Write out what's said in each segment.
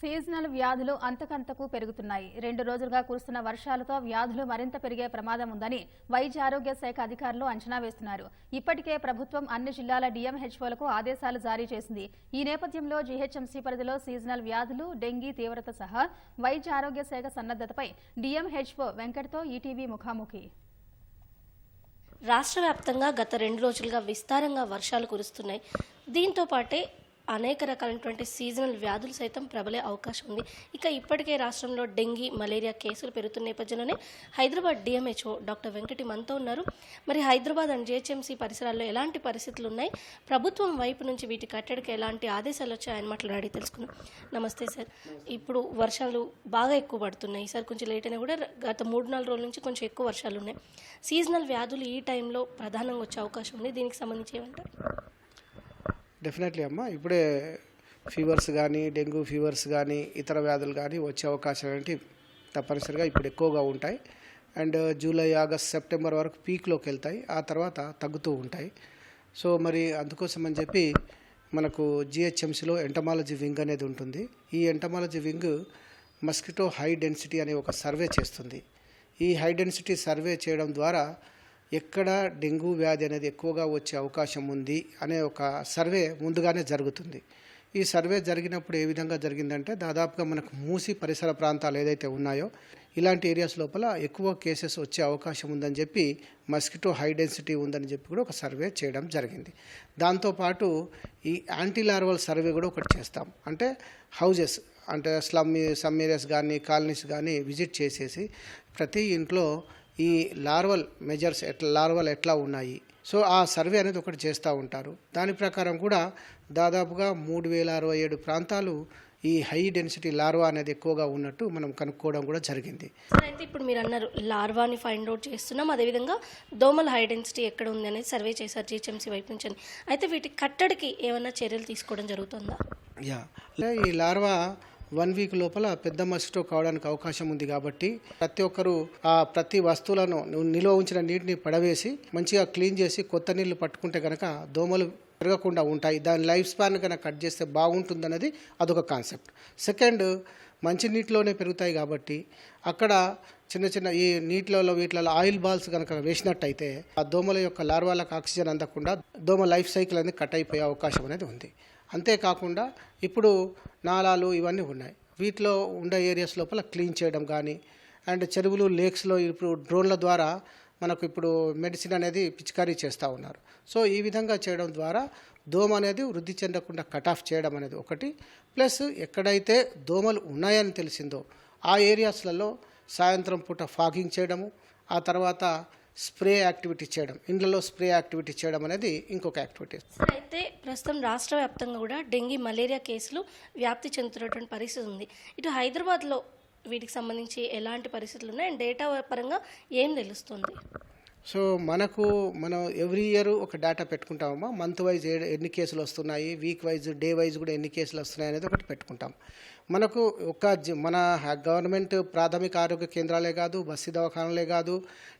Seasonal వ్యాధులు అంతకంతకు పెరుగుతున్నాయి. రెండు రోజులుగా కురుస్తున్న వర్షాలతో వ్యాధులు మరింత పెరిగే ప్రమాదం ఉందని వైద్య ఆరోగ్య శాఖ అధికారులు అంచనా వేస్తున్నారు. ఇప్పటికే ప్రభుత్వం అన్ని జిల్లాల డిఎంహెచ్ఓలకు ఆదేశాలు జారీ చేసింది. ఈ నేపథ్యంలో జీహెచ్ఎంసీ పరిధిలో సీజనల్ వ్యాధులు డెంగీ తీవ్రత సహా వైద్య ఆరోగ్య శాఖ సన్నద్దతపై డిఎంహెచ్ఓ వెంకట్తో ఈటీవీ ముఖాముఖి. రాష్ట్ర వ్యాప్తంగా గత రెండు రోజులుగా విస్తారంగా వర్షాలు కురుస్తున్నాయి. దీంతో పాటే అనేక రకాలైనటువంటి సీజనల్ వ్యాధులు సైతం ప్రబలే అవకాశం ఉంది. ఇక ఇప్పటికే రాష్ట్రంలో డెంగీ మలేరియా కేసులు పెరుగుతున్న నేపథ్యంలోనే హైదరాబాద్ డిఎంహెచ్ఓ డాక్టర్ వెంకటి మనతో ఉన్నారు. మరి హైదరాబాద్ అండ్ జిహెచ్ఎంసీ పరిసరాల్లో ఎలాంటి పరిస్థితులు ఉన్నాయి? ప్రభుత్వం వైపు నుంచి వీటి కట్టడికి ఎలాంటి ఆదేశాలు వచ్చాయి ఆయన మాట్లాడి తెలుసుకున్నాం నమస్తే సార్. ఇప్పుడు వర్షాలు బాగా ఎక్కువ పడుతున్నాయి. సార్ కొంచెం లేట్ అయినా కూడా గత మూడు నాలుగు రోజుల నుంచి కొంచెం ఎక్కువ వర్షాలు ఉన్నాయి. సీజనల్ వ్యాధులు ఈ టైంలో ప్రధానంగా వచ్చే అవకాశం ఉంది. దీనికి సంబంధించి ఏమంటారు? డెఫినెట్లీ అమ్మ. ఇప్పుడే ఫీవర్స్ కానీ డెంగ్యూ ఫీవర్స్ కానీ ఇతర వ్యాధులు కానీ వచ్చే అవకాశాలు అంటే తప్పనిసరిగా ఇప్పుడు ఎక్కువగా ఉంటాయి. And uh, July August September వరకు పీక్లోకి వెళ్తాయి. ఆ తర్వాత తగ్గుతూ ఉంటాయి. సో మరి అందుకోసం అని చెప్పి మనకు జిహెచ్ఎంసీలో ఎంటమాలజీ వింగ్ అనేది ఉంటుంది. ఈ entomology wing mosquito high density అనే ఒక సర్వే చేస్తుంది. ఈ హై డెన్సిటీ సర్వే చేయడం ద్వారా ఎక్కడ డెంగ్యూ వ్యాధి అనేది ఎక్కువగా వచ్చే అవకాశం ఉంది అనే ఒక సర్వే ముందుగానే జరుగుతుంది. ఈ సర్వే జరిగినప్పుడు ఏ విధంగా జరిగిందంటే దాదాపుగా మనకు మూసి పరిసర ప్రాంతాలు ఏదైతే ఉన్నాయో ఇలాంటి ఏరియాస్ లోపల ఎక్కువ కేసెస్ వచ్చే అవకాశం ఉందని చెప్పి మస్కిటో హై డెన్సిటీ ఉందని చెప్పి కూడా ఒక సర్వే చేయడం జరిగింది. దాంతోపాటు ఈ యాంటీ లార్వల్ సర్వే కూడా ఒకటి చేస్తాం. అంటే హౌజెస్ అంటే స్లమ్ సమ్ ఏరియాస్ కానీ కాలనీస్ కానీ విజిట్ చేసేసి ప్రతి ఇంట్లో ఈ లార్వల్ మెజర్స్ ఎట్లా లార్వల్ ఎట్లా ఉన్నాయి? సో ఆ సర్వే అనేది ఒకటి చేస్తూ ఉంటారు. దాని ప్రకారం కూడా దాదాపుగా మూడు వేల అరవై ఏడు ప్రాంతాలు ఈ హై డెన్సిటీ లార్వా అనేది ఎక్కువగా ఉన్నట్టు మనం కనుక్కోవడం కూడా జరిగింది. అయితే ఇప్పుడు మీరు అన్నారు లార్వాని ఫైండ్ అవుట్ చేస్తున్నాం. అదేవిధంగా దోమల హై డెన్సిటీ ఎక్కడ ఉంది అనేది సర్వే చేశారు జిహెచ్ఎంసీ వైపు నుంచి. అయితే వీటి కట్టడికి ఏమైనా చర్యలు తీసుకోవడం జరుగుతుందా? యా. ఈ లార్వా వన్ వీక్ లోపల పెద్ద మస్కిటో కావడానికి అవకాశం ఉంది కాబట్టి ప్రతి ఒక్కరు ఆ ప్రతి వస్తువులను నిల్వ ఉంచిన నీటిని పడవేసి మంచిగా క్లీన్ చేసి కొత్త నీళ్ళు పట్టుకుంటే కనుక దోమలు పెరగకుండా ఉంటాయి. దాని లైఫ్ స్పాన్ కనుక కట్ చేస్తే బాగుంటుందన్నది అదొక కాన్సెప్ట్. సెకండ్ మంచి నీటిలోనే పెరుగుతాయి కాబట్టి అక్కడ చిన్న చిన్న ఈ నీటిలో వీటిలో ఆయిల్ బాల్స్ కనుక వేసినట్టయితే ఆ దోమల యొక్క లార్వాలకు ఆక్సిజన్ అందకుండా దోమ లైఫ్ సైకిల్ అనేది కట్ అయిపోయే అవకాశం అనేది ఉంది. అంతేకాకుండా ఇప్పుడు నాలాలు ఇవన్నీ ఉన్నాయి. వీటిలో ఉండే ఏరియాస్ లోపల క్లీన్ చేయడం కానీ అండ్ చెరువులు లేక్స్లో ఇప్పుడు డ్రోన్ల ద్వారా మనకు ఇప్పుడు మెడిసిన్ అనేది పిచికారీ చేస్తూ ఉన్నారు. సో ఈ విధంగా చేయడం ద్వారా దోమ అనేది వృద్ధి చెందకుండా కట్ ఆఫ్ చేయడం అనేది ఒకటి. ప్లస్ ఎక్కడైతే దోమలు ఉన్నాయని తెలిసిందో ఆ ఏరియాస్లలో సాయంత్రం పూట ఫాగింగ్ చేయడము ఆ తర్వాత స్ప్రే యాక్టివిటీ చేయడం ఇండ్లలో స్ప్రే యాక్టివిటీ చేయడం అనేది ఇంకొక యాక్టివిటీ. అయితే ప్రస్తుతం రాష్ట్ర వ్యాప్తంగా కూడా డెంగీ మలేరియా కేసులు వ్యాప్తి చెందుతున్నటువంటి పరిస్థితి ఉంది. ఇటు హైదరాబాద్లో వీటికి సంబంధించి ఎలాంటి పరిస్థితులు ఉన్నాయి? అండ్ డేటా పరంగా ఏం తెలుస్తుంది? సో మనకు మనం ఎవ్రీ ఇయర్ ఒక డేటా పెట్టుకుంటామమ్మా. మంత్ వైజ్ ఎన్ని కేసులు వస్తున్నాయి? వీక్ వైజ్ డే వైజ్ కూడా ఎన్ని కేసులు వస్తున్నాయి అనేది ఒకటి పెట్టుకుంటాం. మనకు ఒక మన గవర్నమెంట్ ప్రాథమిక ఆరోగ్య కేంద్రాలే కాదు బస్సు దవాఖానాలే కాదు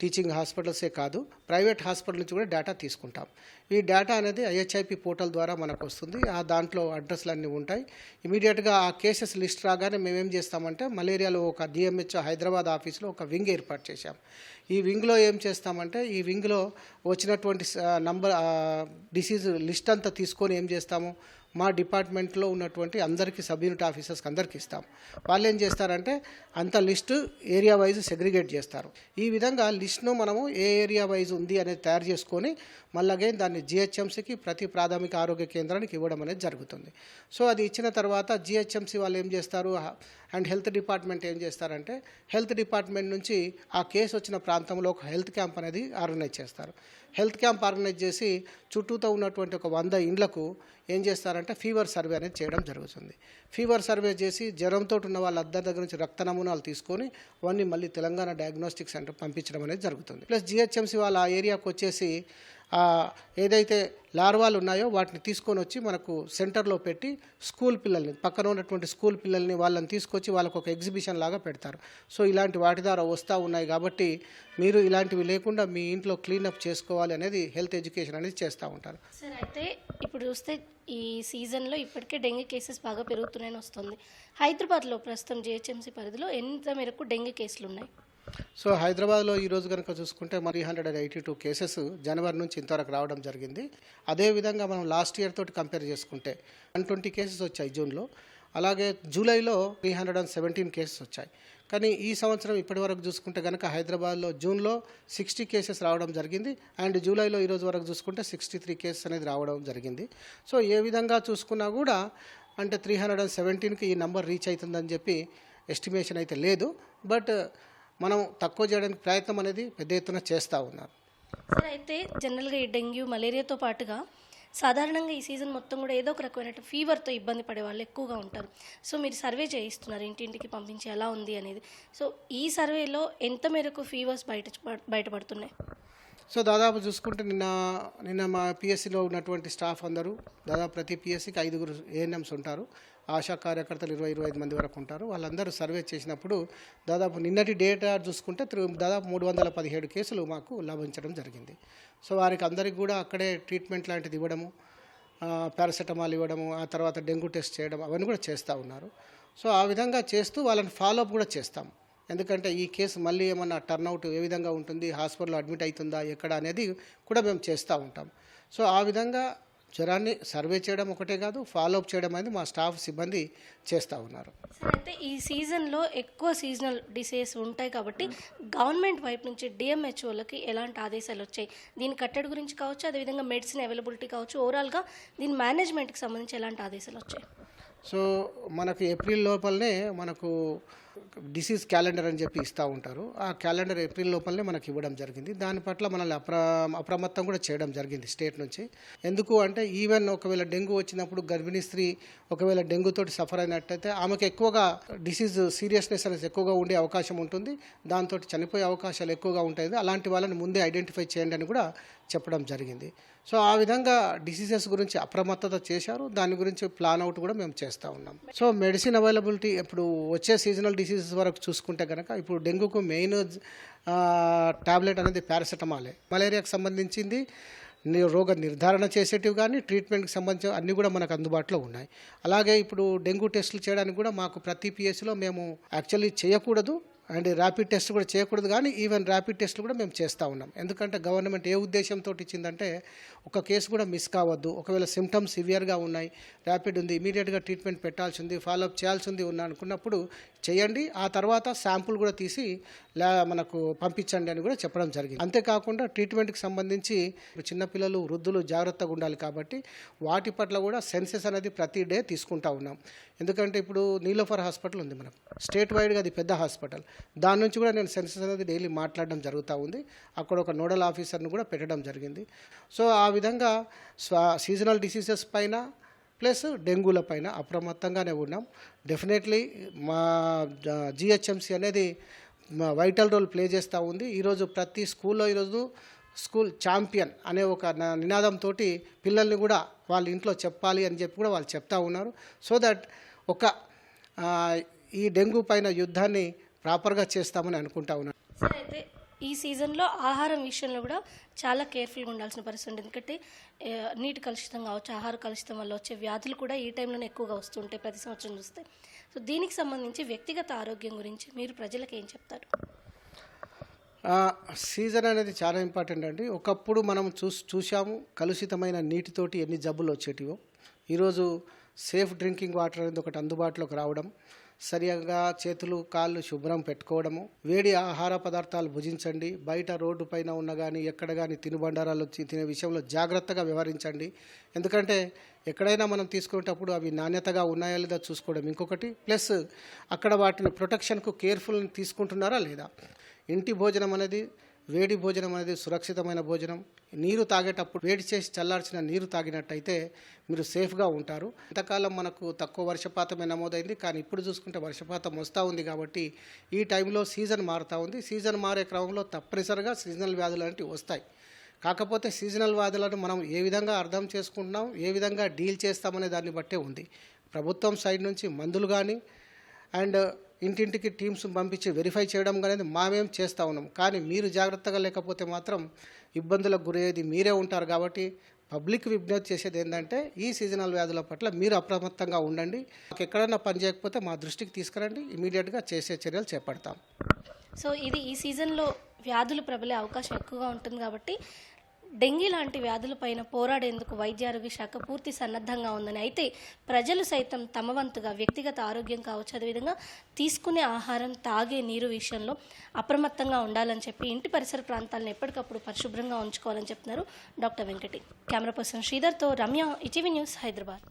టీచింగ్ హాస్పిటల్సే కాదు ప్రైవేట్ హాస్పిటల్ నుంచి కూడా డేటా తీసుకుంటాం. ఈ డేటా అనేది ఐహెచ్ఐపి పోర్టల్ ద్వారా మనకు వస్తుంది ఆ దాంట్లో అడ్రస్లు అన్నీ ఉంటాయి. ఇమీడియట్గా ఆ కేసెస్ లిస్ట్ రాగానే మేమేం చేస్తామంటే మలేరియాలో ఒక డిఎంహెచ్ఓ హైదరాబాద్ ఆఫీస్లో ఒక వింగ్ ఏర్పాటు చేశాం. ఈ వింగ్లో ఏం చేస్తామంటే ఈ వింగ్లో వచ్చినటువంటి నంబర్ డిసీజ్ లిస్ట్ అంతా తీసుకొని ఏం చేస్తాము? మా డిపార్ట్మెంట్లో ఉన్నటువంటి అందరికీ సబ్ యూనిట్ ఆఫీసర్స్కి అందరికీ ఇస్తాం. వాళ్ళు ఏం చేస్తారంటే అంత లిస్టు ఏరియా వైజ్ సెగ్రిగేట్ చేస్తారు. ఈ విధంగా లిస్ట్ను మనము ఏ ఏరియా వైజ్ ఉంది అనేది తయారు చేసుకొని మళ్ళీ దాన్ని జిహెచ్ఎంసీకి ప్రతి ప్రాథమిక ఆరోగ్య కేంద్రానికి ఇవ్వడం అనేది జరుగుతుంది. సో అది ఇచ్చిన తర్వాత జిహెచ్ఎంసీ వాళ్ళు ఏం చేస్తారు? అండ్ హెల్త్ డిపార్ట్మెంట్ ఏం చేస్తారంటే హెల్త్ డిపార్ట్మెంట్ నుంచి ఆ కేసు వచ్చిన ప్రాంతంలో ఒక హెల్త్ క్యాంప్ అనేది ఆర్గనైజ్ చేస్తారు. హెల్త్ క్యాంప్ ఆర్గనైజ్ చేసి చుట్టూతో ఉన్నటువంటి ఒక వంద ఇండ్లకు ఏం చేస్తారంటే ఫీవర్ సర్వే అనేది చేయడం జరుగుతుంది. ఫీవర్ సర్వే చేసి జ్వరంతో ఉన్న వాళ్ళ అందరి దగ్గర నుంచి రక్త నమూనాలు తీసుకొని అవన్నీ మళ్ళీ తెలంగాణ డయాగ్నోస్టిక్ సెంటర్ పంపించడం అనేది జరుగుతుంది. ప్లస్ జిహెచ్ఎంసీ వాళ్ళ ఆ వచ్చేసి ఏదైతే లార్వాలు ఉన్నాయో వాటిని తీసుకొని వచ్చి మనకు సెంటర్లో పెట్టి స్కూల్ పిల్లల్ని పక్కన ఉన్నటువంటి స్కూల్ పిల్లల్ని వాళ్ళని తీసుకొచ్చి వాళ్ళకు ఒక ఎగ్జిబిషన్ లాగా పెడతారు. సో ఇలాంటి వాటి ద్వారా వస్తూ ఉన్నాయి కాబట్టి మీరు ఇలాంటివి లేకుండా మీ ఇంట్లో క్లీనప్ చేసుకోవాలి అనేది హెల్త్ ఎడ్యుకేషన్ అనేది చేస్తూ ఉంటారు. సార్ అయితే ఇప్పుడు చూస్తే ఈ సీజన్లో ఇప్పటికే డెంగ్యూ కేసెస్ బాగా పెరుగుతున్నాయని వస్తుంది. హైదరాబాద్లో ప్రస్తుతం జిహెచ్ఎంసీ పరిధిలో ఎంత మేరకు డెంగ్యూ కేసులు ఉన్నాయి? సో హైదరాబాద్లో ఈరోజు కనుక చూసుకుంటే మరి hundred and eighty two cases జనవరి నుంచి ఇంతవరకు రావడం జరిగింది. అదేవిధంగా మనం లాస్ట్ ఇయర్ తోటి కంపేర్ చేసుకుంటే వన్ ట్వంటీ కేసెస్ వచ్చాయి జూన్లో. అలాగే జూలైలో three hundred and seventeen cases వచ్చాయి. కానీ ఈ సంవత్సరం ఇప్పటి వరకు చూసుకుంటే కనుక హైదరాబాద్లో జూన్లో సిక్స్టీ కేసెస్ రావడం జరిగింది. అండ్ జూలైలో ఈరోజు వరకు చూసుకుంటే సిక్స్టీ త్రీ కేసెస్ అనేది రావడం జరిగింది. సో ఏ విధంగా చూసుకున్నా కూడా అంటే త్రీ హండ్రెడ్ అండ్ సెవెంటీన్కి ఈ నెంబర్ రీచ్ అవుతుందని చెప్పి ఎస్టిమేషన్ అయితే లేదు. బట్ మనం తక్కువ చేయడానికి ప్రయత్నం అనేది పెద్ద ఎత్తున చేస్తూ ఉన్నారు. సార్ అయితే జనరల్గా ఈ డెంగ్యూ మలేరియాతో పాటుగా సాధారణంగా ఈ సీజన్ మొత్తం కూడా ఏదో ఒక రకమైన ఫీవర్తో ఇబ్బంది పడే వాళ్ళు ఎక్కువగా ఉంటారు. సో మీరు సర్వే చేయిస్తున్నారు ఇంటింటికి పంపించి ఎలా ఉంది అనేది. సో ఈ సర్వేలో ఎంత మేరకు ఫీవర్స్ బయట బయటపడుతున్నాయి? సో దాదాపు చూసుకుంటే నిన్న నిన్న మా పిఎస్సిలో ఉన్నటువంటి స్టాఫ్ అందరూ దాదాపు ప్రతి పిఎస్సికి ఐదుగురు ఏఎన్ఎంస్ ఉంటారు. ఆశా కార్యకర్తలు ఇరవై ఇరవై ఐదు మంది వరకు ఉంటారు. వాళ్ళందరూ సర్వే చేసినప్పుడు దాదాపు నిన్నటి డేటా చూసుకుంటే త్రి- దాదాపు మూడు వందల పదిహేడు కేసులు మాకు లభించడం జరిగింది. సో వారికి అందరికీ కూడా అక్కడే ట్రీట్మెంట్ లాంటిది ఇవ్వడము పారాసెటమాల్ ఇవ్వడము ఆ తర్వాత డెంగ్యూ టెస్ట్ చేయడం అవన్నీ కూడా చేస్తూ ఉన్నారు. సో ఆ విధంగా చేస్తూ వాళ్ళని ఫాలోఅప్ కూడా చేస్తాం. ఎందుకంటే ఈ కేసు మళ్ళీ ఏమన్నా టర్న్అవుట్ ఏ విధంగా ఉంటుంది? హాస్పిటల్లో అడ్మిట్ అవుతుందా? ఎక్కడ అనేది కూడా మేము చేస్తూ ఉంటాం. సో ఆ విధంగా జ్వరాన్ని సర్వే చేయడం ఒకటే కాదు ఫాలోఅప్ చేయడం అనేది మా స్టాఫ్ సిబ్బంది చేస్తూ ఉన్నారు. అయితే ఈ సీజన్లో ఎక్కువ సీజనల్ డిసీజెస్ ఉంటాయి కాబట్టి గవర్నమెంట్ వైపు నుంచి డిఎంహెచ్ఓలకి ఎలాంటి ఆదేశాలు వచ్చాయి? దీని కట్టడి గురించి కావచ్చు అదేవిధంగా మెడిసిన్ అవైలబిలిటీ కావచ్చు ఓవరాల్గా దీని మేనేజ్మెంట్కి సంబంధించి ఎలాంటి ఆదేశాలు వచ్చాయి? సో మనకు ఏప్రిల్ లోపలనే మనకు డిసీజ్ క్యాలెండర్ అని చెప్పి ఇస్తూ ఉంటారు. ఆ క్యాలెండర్ ఏప్రిల్ లోపలనే మనకి ఇవ్వడం జరిగింది. దాని పట్ల మనల్ని అప్ర అప్రమత్తం కూడా చేయడం జరిగింది స్టేట్ నుంచి. ఎందుకు అంటే ఈవెన్ ఒకవేళ డెంగ్యూ వచ్చినప్పుడు గర్భిణీ స్త్రీ ఒకవేళ డెంగ్యూ సఫర్ అయినట్టయితే ఆమెకు ఎక్కువగా డిసీజ్ సీరియస్నెస్ అనేది ఎక్కువగా ఉండే అవకాశం ఉంటుంది. దాంతో చనిపోయే అవకాశాలు ఎక్కువగా ఉంటాయి. అలాంటి వాళ్ళని ముందే ఐడెంటిఫై చేయండి అని కూడా చెప్పడం జరిగింది. సో ఆ విధంగా డిసీజెస్ గురించి అప్రమత్తత చేశారు. దాని గురించి ప్లాన్ అవుట్ కూడా మేము చేస్తూ ఉన్నాం. సో మెడిసిన్ అవైలబిలిటీ ఇప్పుడు వచ్చే సీజనల్ డిసీజెస్ వరకు చూసుకుంటే కనుక ఇప్పుడు డెంగ్యూకు మెయిన్ టాబ్లెట్ అనేది పారాసెటమాలే. మలేరియాకు సంబంధించింది రోగ నిర్ధారణ చేసేటివి కానీ ట్రీట్మెంట్కి సంబంధించిన అన్నీ కూడా మనకు అందుబాటులో ఉన్నాయి. అలాగే ఇప్పుడు డెంగ్యూ టెస్టులు చేయడానికి కూడా మాకు ప్రతి పిఎస్సిలో మేము యాక్చువల్లీ చేయకూడదు. అండ్ ర్యాపిడ్ టెస్ట్ కూడా చేయకూడదు కానీ ఈవెన్ ర్యాపిడ్ టెస్ట్లు కూడా మేము చేస్తూ ఉన్నాం. ఎందుకంటే గవర్నమెంట్ ఏ ఉద్దేశంతో ఇచ్చిందంటే ఒక కేసు కూడా మిస్ కావద్దు. ఒకవేళ సిమ్టమ్స్ సివియర్గా ఉన్నాయి ర్యాపిడ్ ఉంది ఇమీడియట్గా ట్రీట్మెంట్ పెట్టాల్సి ఉంది ఫాలోఅప్ చేయాల్సి ఉంది ఉన్నా అనుకున్నప్పుడు చేయండి. ఆ తర్వాత శాంపుల్ కూడా తీసి లా మనకు పంపించండి అని కూడా చెప్పడం జరిగింది. అంతేకాకుండా ట్రీట్మెంట్కి సంబంధించి చిన్నపిల్లలు వృద్ధులు జాగ్రత్తగా ఉండాలి కాబట్టి వాటి పట్ల కూడా సెన్సెస్ అనేది ప్రతి డే తీసుకుంటా ఉన్నాం. ఎందుకంటే ఇప్పుడు నీలోఫర్ హాస్పిటల్ ఉంది మనకు. స్టేట్ వైడ్గా అది పెద్ద హాస్పిటల్. దాని నుంచి కూడా నేను సెన్సెస్ అనేది డైలీ మాట్లాడడం జరుగుతూ ఉంది. అక్కడ ఒక నోడల్ ఆఫీసర్ను కూడా పెట్టడం జరిగింది. సో ఆ విధంగా స్వా సీజనల్ డిసీజెస్ పైన ప్లస్ డెంగ్యూల పైన అప్రమత్తంగానే ఉన్నాం. డెఫినెట్లీ మా జిహెచ్ఎంసీ అనేది వైటల్ రోల్ ప్లే చేస్తూ ఉంది. ఈరోజు ప్రతి స్కూల్లో ఈరోజు స్కూల్ ఛాంపియన్ అనే ఒక నినాదంతో పిల్లల్ని కూడా వాళ్ళ ఇంట్లో చెప్పాలి అని చెప్పి కూడా వాళ్ళు చెప్తా ఉన్నారు. సో దట్ ఒక ఈ డెంగ్యూ పైన యుద్ధాన్ని ప్రాపర్గా చేస్తామని అనుకుంటా ఉన్నాను. సార్ అయితే ఈ సీజన్లో ఆహారం విషయంలో కూడా చాలా కేర్ఫుల్గా ఉండాల్సిన పరిస్థితి ఉంది. ఎందుకంటే నీటి కలుషితం కావచ్చు ఆహార కలుషితం వల్ల వచ్చే వ్యాధులు కూడా ఈ టైంలోనే ఎక్కువగా వస్తుంటాయి ప్రతి సంవత్సరం చూస్తే. సో దీనికి సంబంధించి వ్యక్తిగత ఆరోగ్యం గురించి మీరు ప్రజలకు ఏం చెప్తారు? సీజన్ అనేది చాలా ఇంపార్టెంట్ అండి. ఒకప్పుడు మనం చూస్ చూసాము కలుషితమైన నీటితోటి ఎన్ని జబ్బులు వచ్చేటివో. ఈరోజు సేఫ్ డ్రింకింగ్ వాటర్ అనేది ఒకటి అందుబాటులోకి రావడం సరిగా చేతులు కాళ్ళు శుభ్రం పెట్టుకోవడము. వేడి ఆహార పదార్థాలు భుజించండి. బయట రోడ్డు పైన ఉన్న కానీ ఎక్కడ కానీ తినుబండారాలు వచ్చి తినే విషయంలో జాగ్రత్తగా వ్యవహరించండి. ఎందుకంటే ఎక్కడైనా మనం తీసుకునేటప్పుడు అవి నాణ్యతగా ఉన్నాయా లేదా చూసుకోవడం ఇంకొకటి. ప్లస్ అక్కడ వాటిని ప్రొటెక్షన్కు కేర్ఫుల్ తీసుకుంటున్నారా లేదా? ఇంటి భోజనం అనేది వేడి భోజనం అనేది సురక్షితమైన భోజనం. నీరు తాగేటప్పుడు వేడి చేసి చల్లార్చిన నీరు తాగినట్టయితే మీరు సేఫ్గా ఉంటారు. ఇంతకాలం మనకు తక్కువ వర్షపాతమే నమోదైంది. కానీ ఇప్పుడు చూసుకుంటే వర్షపాతం వస్తూ ఉంది కాబట్టి ఈ టైంలో సీజన్ మారుతూ ఉంది. సీజన్ మారే క్రమంలో తప్పనిసరిగా సీజనల్ వ్యాధులు అనేవి వస్తాయి. కాకపోతే సీజనల్ వ్యాధులను మనం ఏ విధంగా అర్థం చేసుకుంటున్నాం ఏ విధంగా డీల్ చేస్తామనే దాన్ని బట్టే ఉంది. ప్రభుత్వం సైడ్ నుంచి మందులు కానీ అండ్ ఇంటింటికి టీమ్స్ పంపించి వెరిఫై చేయడం అనేది మామేం చేస్తూ ఉన్నాం. కానీ మీరు జాగ్రత్తగా లేకపోతే మాత్రం ఇబ్బందులకు గురయ్యేది మీరే ఉంటారు కాబట్టి పబ్లిక్ విజ్ఞప్తి చేసేది ఏంటంటే ఈ సీజనల్ వ్యాధుల పట్ల మీరు అప్రమత్తంగా ఉండండి. మాకు ఎక్కడైనా పని చేయకపోతే మా దృష్టికి తీసుకురండి. ఇమీడియట్గా చేసే చర్యలు చేపడతాం. సో ఇది ఈ సీజన్లో వ్యాధులు ప్రబలే అవకాశం ఎక్కువగా ఉంటుంది కాబట్టి డెంగీ లాంటి వ్యాధులపైన పోరాడేందుకు వైద్య ఆరోగ్య శాఖ పూర్తి సన్నద్ధంగా ఉందని అయితే ప్రజలు సైతం తమ వంతుగా వ్యక్తిగత ఆరోగ్యం కావచ్చు అదేవిధంగా తీసుకునే ఆహారం తాగే నీరు విషయంలో అప్రమత్తంగా ఉండాలని చెప్పి ఇంటి పరిసర ప్రాంతాలను ఎప్పటికప్పుడు పరిశుభ్రంగా ఉంచుకోవాలని చెప్తున్నారు డాక్టర్ వెంకటి. కెమెరా పర్సన్ శ్రీధర్తో రమ్య ఇటీవీ న్యూస్ హైదరాబాద్.